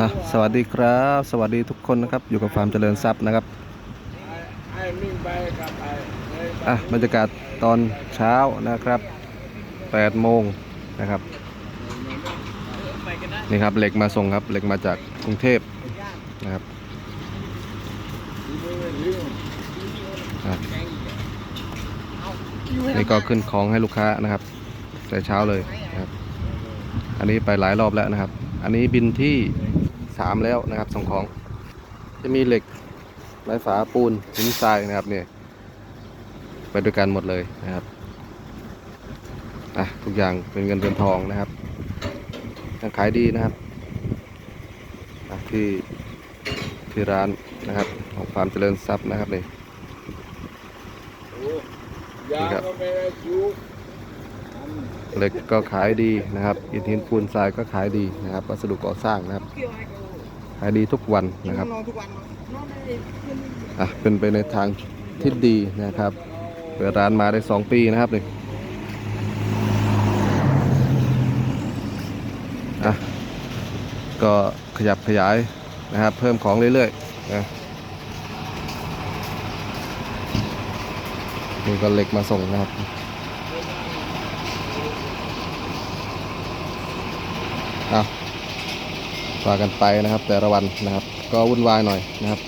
อะสวัสดีครับ สวัสดีทุกคนนะครับ อยู่กับฟาร์มเจริญทรัพย์นะครับอะบรรยากาศตอนเช้านะครับ8โมงนะครับนี่ครับเหล็กมาส่งครับเหล็กมาจากกรุงเทพนะครับนี่ก็ขึ้นของให้ลูกค้านะครับ แต่เช้าเลย อันนี้ไปหลายรอบแล้วนะครับ อันนี้บินที่3แล้วนะครับส่งของ จะมีเหล็กไม้ฝาปูนหินทรายนะครับเนี่ยไปด้วยกันหมดเลยนะครับอะทุกอย่างเป็นเงินเป็นทองนะครับยังขายดีนะครับอะที่ที่ร้านนะครับ ของฟาร์มเจริญทรัพย์นะครับนี่ยาก็ไม่ได้ชู เหล็กก็ขายดีนะครับ อิฐหินปูนทรายก็ขายดีนะครับวัสดุก่อสร้างนะครับ ขายดีทุกวันนะครับนอนทุกวันนอนไม่ได้ขึ้นอะเป็นไปในทางที่ดีนะครับเปิดร้านมาได้ 2 ปีนะครับนี่อะก็ขยับขยายนะครับ เพิ่มของเรื่อยๆนะนี่ก็เหล็กมาส่งนะครับ อะว่ากันไปนะครับ แต่ละวันนะครับ ก็วุ่นวายหน่อยนะครับ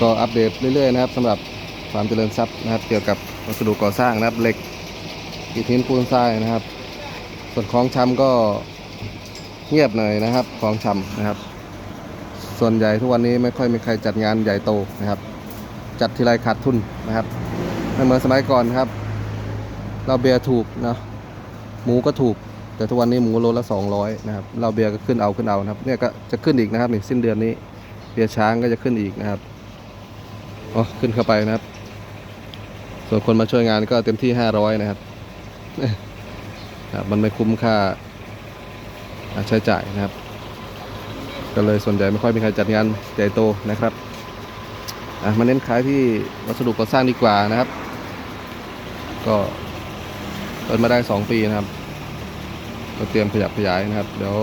ก็อัปเดตเรื่อยๆนะครับสำหรับความเจริญทรัพย์นะครับ เกี่ยวกับวัสดุก่อสร้างนะครับเหล็กอิฐหินปูนทรายนะครับ ส่วนของชำก็เงียบหน่อยนะครับของชำนะครับ ส่วนใหญ่ทุกวันนี้ไม่ค่อยมีใครจัดงานใหญ่โตนะครับ จัดทีไรขาดทุนนะครับไม่เหมือนสมัยก่อนครับ เราเบียร์ถูกเนาะหมูก็ถูก แต่ทุกวันนี้หมูโลละ 200นะครับเราเบียร์ก็ขึ้นเอาขึ้นเอานะครับเนี่ยก็จะขึ้นอีกนะครับนี่สิ้นเดือนนี้ เบียร์ช้างก็จะขึ้นอีกนะครับอ๋อขึ้นเข้าไปนะครับ ส่วนคนมาช่วยงานก็เต็มที่ 500 นะครับครับมันไม่คุ้มค่าใช้จ่ายนะครับ ก็เลยส่วนใหญ่ไม่ค่อยมีใครจัดงานใหญ่โตนะครับ อะมาเน้นขายที่วัสดุก่อสร้างดีกว่านะครับ ก็เปิดมาได้2ปีนะครับ ก็เตรียมขยับขยายนะครับ เดี๋ยว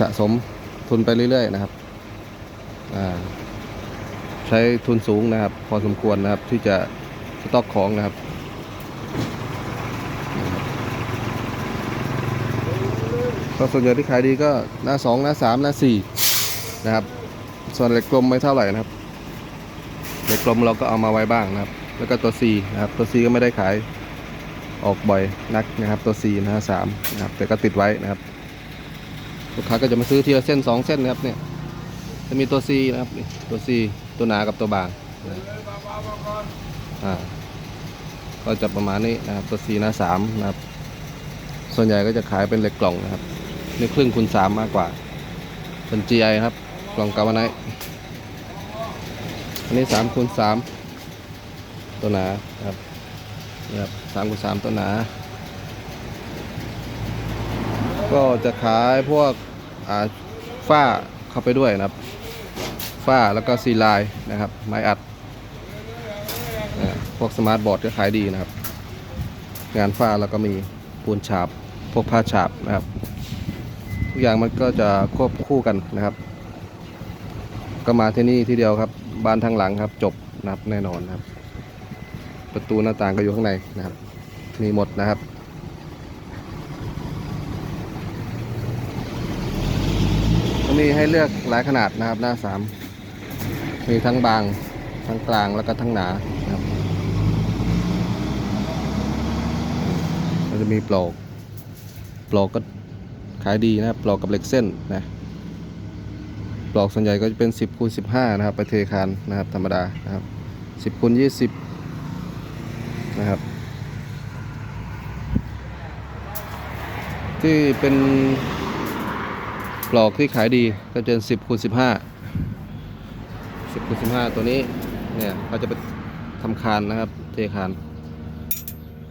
สะสมทุนไปเรื่อยๆนะครับอ่าใช้ทุนสูงนะครับ พอสมควรนะครับที่จะสต็อกของนะครับก็ส่วนใหญ่ที่ขายดีก็หน้าสองหน้าสามหน้าสี่นะครับ ส่วนเหล็กกลมไม่เท่าไหร่นะครับเหล็กกลมเราก็เอามาไว้บ้างนะครับ แล้วก็ตัว C นะครับตัว C ก็ไม่ได้ขายออกบ่อยนักนะครับตัว C นะฮะสามนะครับแต่ก็ติดไว้นะครับลูกค้าก็จะมาซื้อทีละเส้นสองเส้นนะครับเนี่ยจะมีตัว C นะครับตัว C ตัวหนากับตัวบางนะอ่าก็จะประมาณนี้นะครับตัว C หน้าสามนะครับ ส่วนใหญ่ก็จะขายเป็นเหล็กกล่องนะครับนี่ครึ่งคูณสามมากกว่าเป็น GI ครับ กล่องกาวไนอันนี้สามคูณสามตัวหนาครับนี่ครับสามคูณสามตัวหนา ก็จะขายพวกอ่าฝ้าเข้าไปด้วยนะครับ ฝ้าแล้วก็ซีลน์นะครับ ไม้อัด พวกสมาร์ทบอร์ดก็ขายดีนะครับ งานฝ้าแล้วก็มีปูนฉาบ พวกผ้าฉาบนะครับ ทุกอย่างมันก็จะควบคู่กันนะครับ ก็มาที่นี่ที่เดียวครับ บ้านทางหลังครับ จบนะครับแน่นอนครับ ประตูหน้าต่างก็อยู่ข้างในนะครับ มีหมดนะครับมีให้เลือกหลายขนาดนะครับ หน้าสามมีทั้งบางทั้งกลางแล้วก็ทั้งหนาครับมันจะมีปลอกปลอกก็ขายดีนะครับปลอกกับเหล็กเส้นนะ ปลอกส่วนใหญ่ก็จะเป็น 10คูณ15 นะครับไปเทคานนะครับธรรมดานะครับ 10คูณ20 นะครับ ที่เป็นปลอกที่ขายดีก็จะเป็น 10คูณ15 10คูณ15 ตัวนี้เนี่ยเขาจะไปทำคานนะครับเทคาน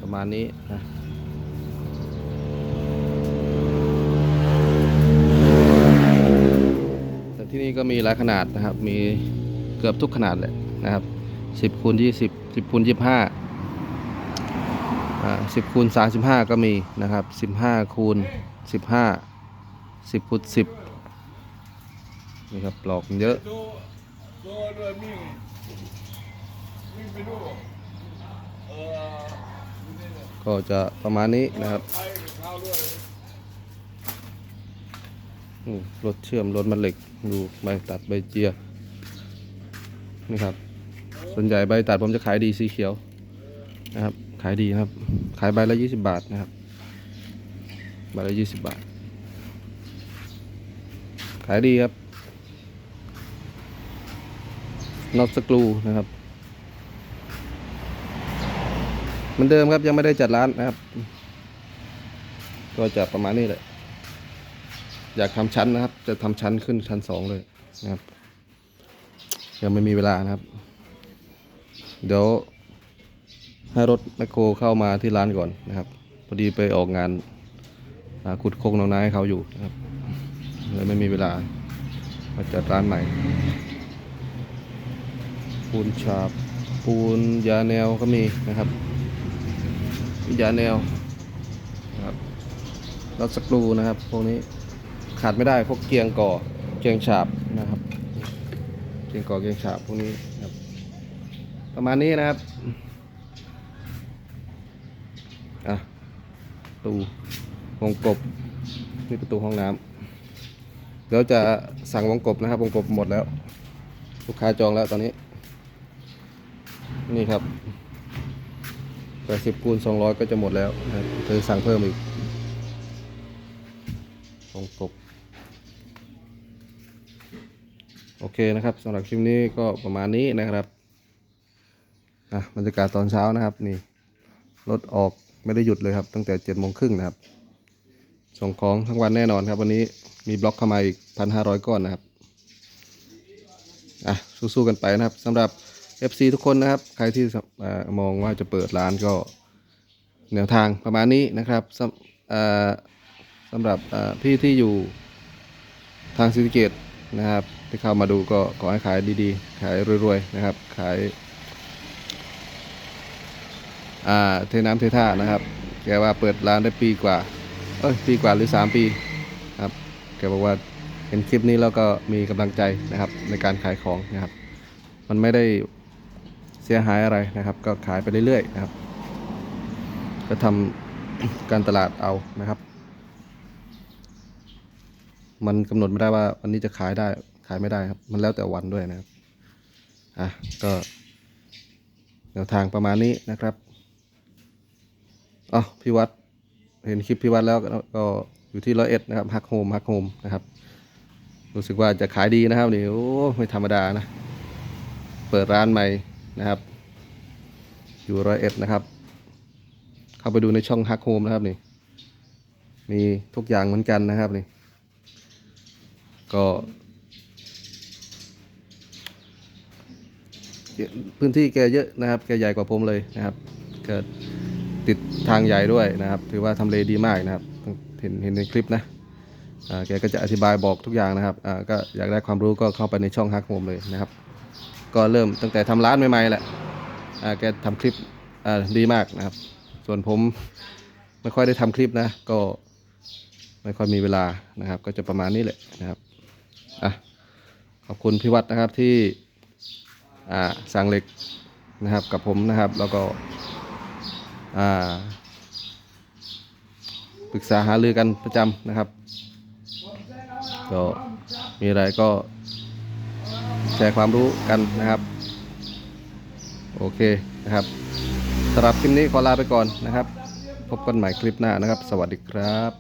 ประมาณนี้นะแต่ที่นี่ ก็มีหลายขนาดนะครับ มีเกือบทุกขนาดเลยนะครับสิบคูณยี่สิบสิบคูณยี่ห้าอ่าสิบคูณสามสิบห้าก็มีนะครับสิบห้าคูณสิบห้าสิบคูณสิบนี่ครับปลอกเยอะก็จะประมาณนี้นะครับ ไปกับเขาด้วย อืมรถเชื่อมรถมันเหล็กดูใบตัดใบเจียนี่ครับ ส่วนใหญ่ใบตัดผมจะขายดีสีเขียวนะครับ ขายดีครับ ขายใบละยี่สิบบาทนะครับใบละยี่สิบบาท ขายดีครับน็อตสกรูนะครับเหมือนเดิมครับยังไม่ได้จัดร้านนะครับ ก็จะประมาณนี้แหละ อยากทำชั้นนะครับ จะทำชั้นขึ้นชั้นสองเลยนะครับ ยังไม่มีเวลานะครับ เดี๋ยวให้รถแมคโครเข้ามาที่ร้านก่อนนะครับ พอดีไปออกงานขุดโคกน้องนาให้เขาอยู่นะครับเลยไม่มีเวลามาจัดร้านใหม่ ปูนฉาบ ปูนยาแนวก็มีนะครับ ยาแนวนะครับรถสกรูนะครับพวกนี้ ขาดไม่ได้พวกเกียงก่อเกียงฉาบนะครับ เกียงก่อเกียงฉาบพวกนี้ครับ ประมาณนี้นะครับอะตูวงกบนี่ประตูห้องน้ำเดี๋ยวจะสั่งวงกบนะครับวงกบหมดแล้ว ลูกค้าจองแล้วตอนนี้ นี่ครับแปดสิบคูณสองร้อยก็จะหมดแล้วนะเธอสั่งเพิ่มอีกวงกบ โอเคนะครับสำหรับคลิปนี้ก็ประมาณนี้นะครับอะบรรยากาศตอนเช้านะครับนี่รถออกไม่ได้หยุดเลยครับ ตั้งแต่เจ็ดโมงครึ่งนะครับ ส่งของทั้งวันแน่นอนครับ วันนี้มีบล็อกเข้ามาอีกพันห้าร้อยก้อนนะครับอะสู้ๆกันไปนะครับสำหรับ FC ทุกคนนะครับ ใครที่อมองว่าจะเปิดร้านก็แนวทางประมาณนี้นะครับสำสำหรับพี่ที่อยู่ทางศรีสเกตนะครับ ที่เข้ามาดูก็ขอให้ขายดีๆ ขายรวยๆนะครับ ขายอ่าเทน้ำเทท่านะครับ แกว่าเปิดร้านได้ปีกว่า เอ้ยปีกว่าหรือ 3 ปีครับ แกบอกว่าเห็นคลิปนี้แล้วก็มีกำลังใจนะครับในการขายของนะครับ มันไม่ได้เสียหายอะไรนะครับ ก็ขายไปเรื่อยๆนะครับ ก็ทำการตลาดเอานะครับ มันกำหนดไม่ได้ว่าวันนี้จะขายได้ ขายไม่ได้ครับ มันแล้วแต่วันด้วยนะครับ อะ ก็แนวทางประมาณนี้นะครับอ๋อพี่วัดเห็นคลิปพี่วัดแล้วก็อยู่ที่ร้อยเอ็ดนะครับฮักโฮมฮักโฮมนะครับ รู้สึกว่าจะขายดีนะครับนี่โอ้ไม่ธรรมดานะ เปิดร้านใหม่นะครับ อยู่ร้อยเอ็ดนะครับ เข้าไปดูในช่องฮักโฮมนะครับนี่มีทุกอย่างเหมือนกันนะครับนี่ก็ พื้นที่แกเยอะนะครับแกใหญ่กว่าผมเลยนะครับก็ติดทางใหญ่ด้วยนะครับ ถือว่าทำเลดีมากนะครับเห็นเห็นในคลิปนะแกก็จะอธิบายบอกทุกอย่างนะครับก็อยากได้ความรู้ก็เข้าไปในช่องฮักโฮมเลยนะครับ ก็เริ่มตั้งแต่ทำร้านใหม่ๆแหละอ่าแกทำคลิปดีมากนะครับ ส่วนผมไม่ค่อยได้ทำคลิปนะ ก็ไม่ค่อยมีเวลานะครับ ก็จะประมาณนี้แหละนะครับอะขอบคุณพี่วัดนะครับที่ อ่าสั่งเหล็กนะครับกับผมนะครับแล้วก็ปรึกษาหารือกันประจำนะครับก็มีอะไรก็แชร์ความรู้กันนะครับ โอเคนะครับสำหรับคลิปนี้ขอลาไปก่อนนะครับ พบกันใหม่คลิปหน้านะครับ สวัสดีครับ